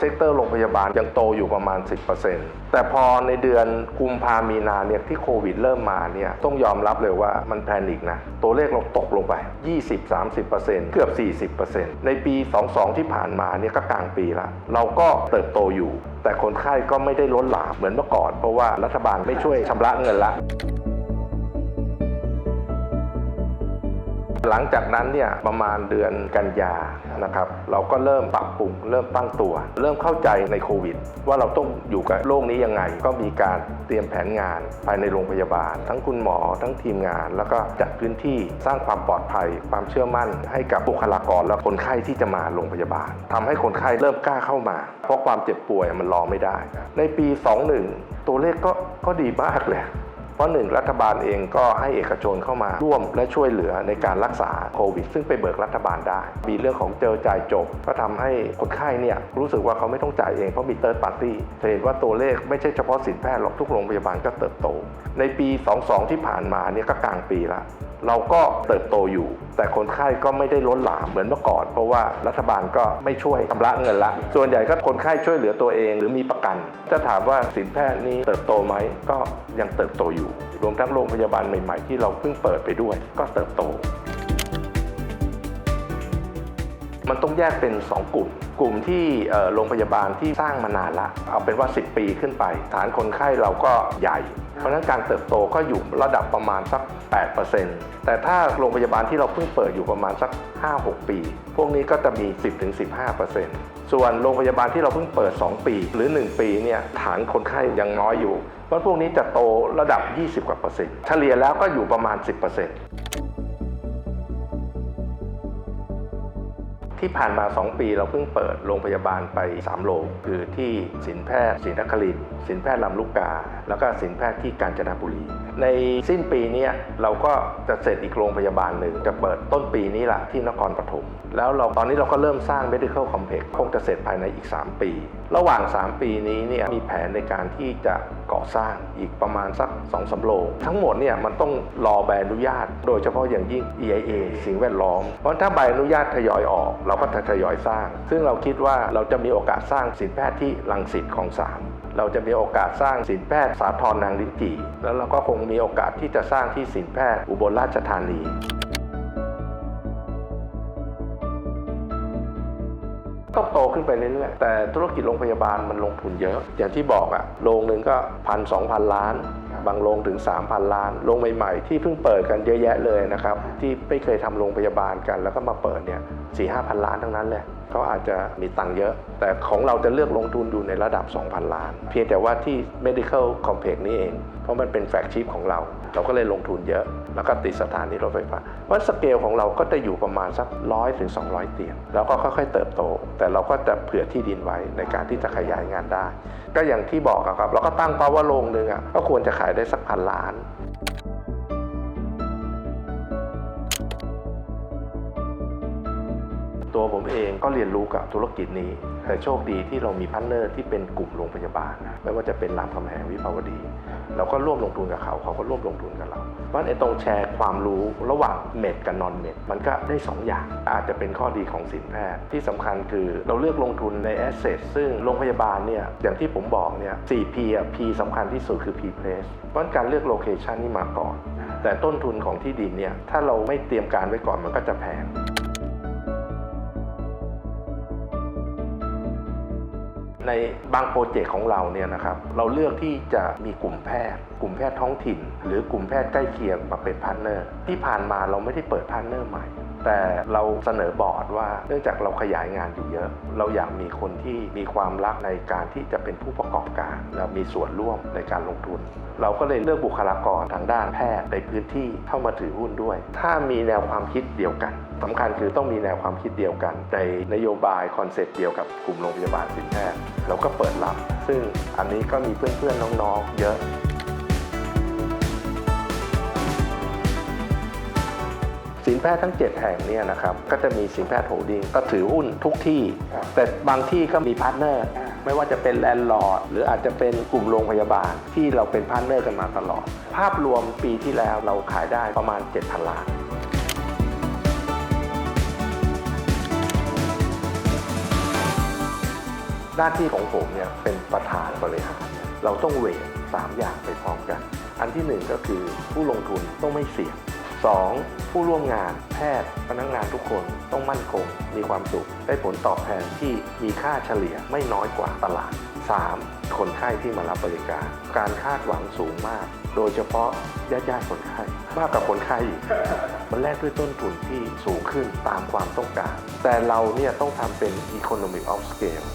เซกเตอร์โรงพยาบาลยังโตอยู่ประมาณ 10%แต่พอในเดือนกุมภามีนาเนี่ยที่โควิดเริ่มมาเนี่ยต้องยอมรับเลยว่ามันแพนิคนะ ตัวเลขเราตกลงไป 20-30%เกือบ 40%ในปี 22 ที่ผ่านมาเนี่ยก็กลางปีละเราก็เติบโตอยู่ แต่คนไข้ก็ไม่ได้ล้นหลามเหมือนเมื่อก่อน เพราะว่ารัฐบาลไม่ช่วยชำระเงินละ หลังจากนั้นเนี่ยประมาณเดือนกันยานะครับเราก็เริ่มปรับปรุงเริ่มตั้งตัว เริ่มเข้าใจในโควิด ว่าเราต้องอยู่กับโรคนี้ยังไง ก็มีการเตรียมแผนงานภายในโรงพยาบาล ทั้งคุณหมอทั้งทีมงาน แล้วก็จัดพื้นที่สร้างความปลอดภัย ความเชื่อมั่น ให้กับบุคลากรและคนไข้ที่จะมาโรงพยาบาลทำให้คนไข้เริ่มกล้าเข้ามา เพราะความเจ็บป่วยมันรอไม่ได้ ในปี 21 ตัวเลขก็ก็ดีมากเลย เพราะหนึ่งรัฐบาลเองก็ให้เอกชนเข้ามาร่วมและช่วยเหลือในการรักษาโควิด ซึ่งไปเบิกรัฐบาลได้ มีเรื่องของเจอจ่ายจบ ก็ทำให้คนไข้เนี่ยรู้สึกว่าเขาไม่ต้องจ่ายเอง เพราะมีเติร์ดปาร์ตี้จะเห็นว่าตัวเลขไม่ใช่เฉพาะสินแพทย์หรอกทุกโรงพยาบาลก็เติบโต ในปี 22 ที่ผ่านมาเนี่ยก็กลางปีละเราก็เติบโตอยู่ แต่คนไข้ก็ไม่ได้ล้นหลามเหมือนเมื่อก่อน เพราะว่ารัฐบาลก็ไม่ช่วยชำระเงินละ ส่วนใหญ่ก็คนไข้ช่วยเหลือตัวเองหรือมีประกัน จะถามว่าสินแพทย์นี้เติบโตไหมก็ยังเติบโตอยู่ รวมทั้งโรงพยาบาลใหม่ๆที่เราเพิ่งเปิดไปด้วย ก็เติบโต มันต้องแยกเป็น 2 กลุ่ม กลุ่มที่โรงพยาบาลที่สร้างมานานละเอาเป็นว่า 10 ปีขึ้นไป ฐานคนไข้เราก็ใหญ่ เพราะฉะนั้นการเติบโตก็อยู่ระดับประมาณสัก 8%แต่ถ้าโรงพยาบาลที่เราเพิ่งเปิดอยู่ประมาณสัก 5-6 ปี พวกนี้ก็จะมี 10-15%ส่วนโรงพยาบาลที่เราเพิ่งเปิด 2 ปี หรือ 1 ปีเนี่ยฐานคนไข้ยังน้อยอยู่เพราะพวกนี้จะโตระดับ 20กว่าเปอร์เซ็นต์เฉลี่ยแล้วก็อยู่ประมาณ 10% ที่ผ่านมา 2 ปีเราเพิ่งเปิดโรงพยาบาลไป 3 โรงคือที่สินแพทย์ศรีนครินทร์สินแพทย์ลำลูกกา แล้วก็สินแพทย์ที่กาญจนบุรี ในสิ้นปีนี้เราก็จะเสร็จอีกโรงพยาบาลหนึ่งจะเปิดต้นปีนี้แหละที่นครปฐมแล้วเราตอนนี้เราก็เริ่มสร้าง medical complex คงจะเสร็จภายในอีก 3 ปี ระหว่าง 3 ปีนี้เนี่ยมีแผนในการที่จะก่อสร้างอีกประมาณสัก2อสโรงทั้งหมดเนี่ยมันต้องรอใบอนุญาต โดยเฉพาะอย่างยิ่ง EIA สิ่งแวดล้อม เพราะถ้าใบอนุญาตทยอยออก เราก็จะทยอยสร้าง ซึ่งเราคิดว่าเราจะมีโอกาสสร้างสินแพทย์ที่ลังสิตของสาม เราจะมีโอกาสสร้างสินแพทย์สาทรนางลิ้นจี่แล้วเราก็คงมีโอกาสที่จะสร้างที่สินแพทย์อุบลราชธานีต้องโตขึ้นไปเรื่อยๆ แต่ธุรกิจโรงพยาบาลมันลงทุนเยอะ อย่างที่บอกอะโรงหนึ่งก็พันสองพันล้าน บางโรงถึง 3,000 ล้าน โรงใหม่ๆ ที่เพิ่งเปิดกันเยอะแยะเลยนะครับ ที่ไม่เคยทำโรงพยาบาลกัน แล้วก็มาเปิดเนี่ยสี่ห้าพันล้านทั้งนั้นเลยเขาอาจจะมีตังค์เยอะ แต่ของเราจะเลือกลงทุนอยู่ในระดับ 2,000 ล้าน เพียงแต่ว่าที่ medical complex นี่เอง เพราะมันเป็นแฟลกชิพของเรา เราก็เลยลงทุนเยอะ แล้วก็ติดสถานีรถไฟฟ้าเพราะสเกลของเราก็จะอยู่ประมาณสักร้อยถึง200 เตียง แล้วก็ค่อยๆเติบโต แต่เราก็จะเผื่อที่ดินไว้ในการที่จะขยายงานได้ ก็อย่างที่บอกครับ เราก็ตั้งเป้าว่าโรงหนึ่งอะก็ควรจะขายได้สักพันล้าน ก็เรียนรู้กับธุรกิจนี้ แต่โชคดีที่เรามีพาร์เนอร์ที่เป็นกลุ่มโรงพยาบาลนะไม่ว่าจะเป็นรามคำแหงวิภาวดี เราก็ร่วมลงทุนกับเขา เขาก็ร่วมลงทุนกับเรา เพราะไอ้ตรงแชร์ความรู้ระหว่างเม็ดกับนอนเม็ดมันก็ได้ 2 อย่าง อาจจะเป็นข้อดีของสินแพทย์ที่สำคัญคือเราเลือกลงทุนในแอสเซทซึ่งโรงพยาบาลเนี่ยอย่างที่ผมบอกเนี่ย 4P อะ P สำคัญที่สุดคือ P place เพราะการเลือกโลเคชันนี่มาก่อนแต่ต้นทุนของที่ดินเนี่ยถ้าเราไม่เตรียมการไว้ก่อนมันก็จะแพง ในบางโปรเจกต์ของเราเนี่ยนะครับเราเลือกที่จะมีกลุ่มแพทย์ กลุ่มแพทย์ท้องถิ่น หรือกลุ่มแพทย์ใกล้เคียงมาเป็นพาร์ทเนอร์ที่ผ่านมาเราไม่ได้เปิดพาร์ทเนอร์ใหม่ แต่เราเสนอบอร์ดว่าเนื่องจากเราขยายงานอยู่เยอะ เราอยากมีคนที่มีความรักในการที่จะเป็นผู้ประกอบการ และมีส่วนร่วมในการลงทุน เราก็เลยเลือกบุคลากรทางด้านแพทย์ในพื้นที่เข้ามาถือหุ้นด้วย ถ้ามีแนวความคิดเดียวกันสำคัญคือต้องมีแนวความคิดเดียวกันในนโยบายคอนเซ็ปต์เดียวกับกลุ่มโรงพยาบาลสินแพทย์เราก็เปิดรับ ซึ่งอันนี้ก็มีเพื่อนๆน้องๆ เยอะ สินแพทย์ทั้ง 7 แห่งเนี่ยนะครับก็จะมีสินแพทย์โฮลดิ้งก็ถือหุ้นทุกที่ แต่บางที่ก็มีพาร์ทเนอร์ไม่ว่าจะเป็นแลนด์ลอร์ดหรืออาจจะเป็นกลุ่มโรงพยาบาลที่เราเป็นพาร์ทเนอร์กันมาตลอด ภาพรวมปีที่แล้วเราขายได้ประมาณ 7,000 ล้านคหน้าที่ของผมเนี่ยเป็นประธานบริหารเนี่ยเราต้องเวทสามอย่างไปพร้อมกัน อันที่หนึ่งก็คือผู้ลงทุนต้องไม่เสี่ยง 2. ผู้ร่วมงานแพทย์พนักงานทุกคนต้องมั่นคง มีความสุข ได้ผลตอบแทนที่มีค่าเฉลี่ยไม่น้อยกว่าตลาด 3. คนไข้ที่มารับบริการ การคาดหวังสูงมาก โดยเฉพาะญาติญาติคนไข้มากกว่าคนไข้อีกมันแลกด้วยต้นทุนที่สูงขึ้นตามความต้องการ แต่เราเนี่ยต้องทำเป็น economic of scale